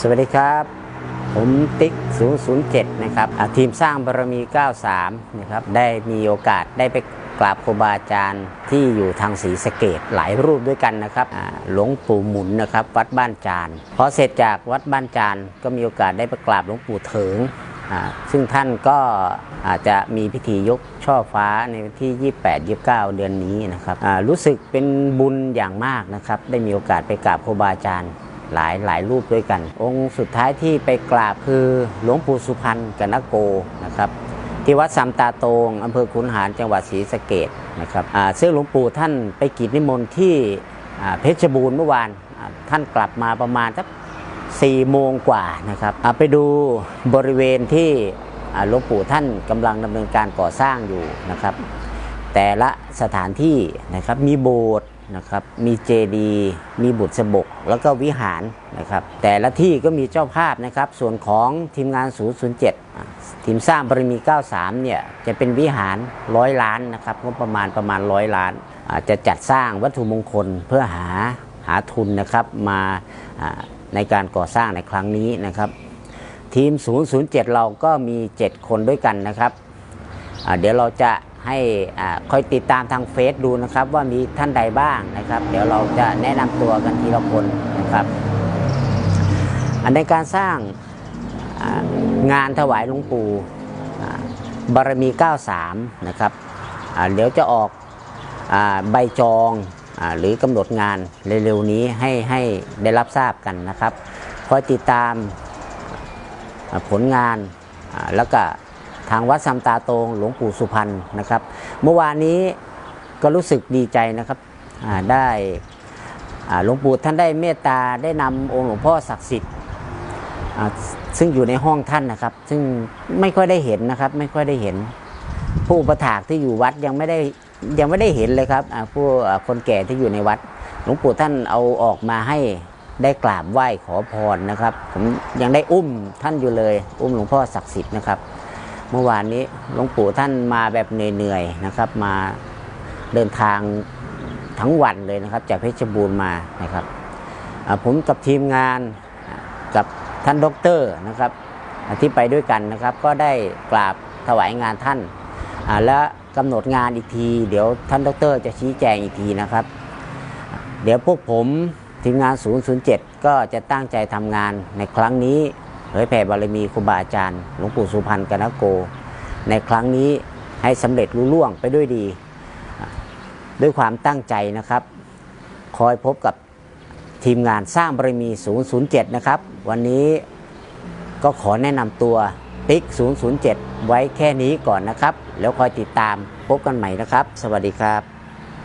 สวัสดีครับ ผมติ๊ก 007 นะครับทีมสร้างบารมี 93 นะครับ ได้มีโอกาสได้ไปกราบครูบาอาจารย์ที่อยู่ทางศรีสะเกดหลายรูปด้วยกันนะครับหลวงปู่หมุนนะครับวัดบ้านจานพอเสร็จจากวัดบ้านจานก็มีโอกาสได้ไปกราบหลวงปู่เถิงซึ่งท่านก็อาจจะมีพิธียกช่อฟ้าในวันที่ 28-29 เดือนนี้นะครับรู้สึกเป็นบุญอย่างมากนะครับ ได้มีโอกาสไปกราบครูบาอาจารย์ หลายหลายรูปด้วยกัน องค์สุดท้ายที่ไปกราบคือหลวงปู่สุพรรณกนโกนะครับที่วัดสามตาโตงอำเภอขุนหารจังหวัดศรีสะเกดนะครับซึ่งหลวงปู่ท่านไปกิจนิมนต์ที่เพชรบูรณ์เมื่อวานท่านกลับมาประมาณสักสี่โมงกว่านะครับไปดูบริเวณที่หลวงปู่ท่านกำลังดำเนินการก่อสร้างอยู่นะครับ แต่ละสถานที่นะครับมีโบสถ์นะครับมีเจดีย์มีบุตรสบก แล้วก็วิหารนะครับแต่ละที่ก็มีเจ้าภาพนะครับ ส่วนของทีมงาน 007 ทีมสร้างบารมี 93 เนี่ยจะเป็นวิหารร้อยล้านนะครับงบประมาณประมาณร้อยล้าน จะจัดสร้างวัตถุมงคลเพื่อหาหาทุนนะครับมาาในการก่อสร้างในครั้งนี้นะครับ ทีม 007 เราก็มี 7 คนด้วยกันนะครับเดี๋ยวเราจะ ให้คอยติดตามทางเฟซดูนะครับ ว่ามีท่านใดบ้างนะครับ เดี๋ยวเราจะแนะนำตัวกันทีละคนนะครับอันในการสร้างงานถวายหลวงปู่บารมี 93 นะครับเดี๋ยวจะออกอใบจองอหรือกำหนดงานเร็วๆนี้ให้ให้ได้รับทราบกันนะครับ คอยติดตามผลงานแล้วก็ ทางวัดซัมตาโตงหลวงปู่สุพรรณนะครับ เมื่อวานนี้ก็รู้สึกดีใจนะครับได้หลวงปู่ท่านได้เมตตาได้นำองค์หลวงพ่อศักดิ์สิทธิ์ซึ่งอยู่ในห้องท่านนะครับ ซึ่งไม่ค่อยได้เห็นนะครับ ไม่ค่อยได้เห็น ผู้อุประถากที่อยู่วัดยังไม่ได้ยังไม่ได้เห็นเลยครับผู้คนแก่ที่อยู่ในวัด หลวงปู่ท่านเอาออกมาให้ได้กราบไหว้ขอพรนะครับ ผมยังได้อุ้มท่านอยู่เลย อุ้มหลวงพ่อศักดิ์สิทธิ์นะครับ เมื่อวานนี้หลวงปู่ท่านมาแบบเหนื่อยๆนะครับ มาเดินทางทั้งวันเลยนะครับ จากเพชรบูรณ์มานะครับผมกับทีมงานกับท่านด็อกเตอร์นะครับที่ไปด้วยกันนะครับ ก็ได้กราบถวายงานท่านและกำหนดงานอีกที เดี๋ยวท่านด็อกเตอร์จะชี้แจงอีกทีนะครับ เดี๋ยวพวกผมทีมงาน 007 ก็จะตั้งใจทำงานในครั้งนี้ เผยแผ่บารมีครูบาอาจารย์หลวงปู่สุพรรณกนโก ในครั้งนี้ให้สำเร็จรุ่ล่วงไปด้วยดี ด้วยความตั้งใจนะครับ คอยพบกับทีมงานสร้างบารมี 007 นะครับ วันนี้ก็ขอแนะนำตัวติ๊ก 007 ไว้แค่นี้ก่อนนะครับ แล้วคอยติดตามพบกันใหม่นะครับ สวัสดีครับ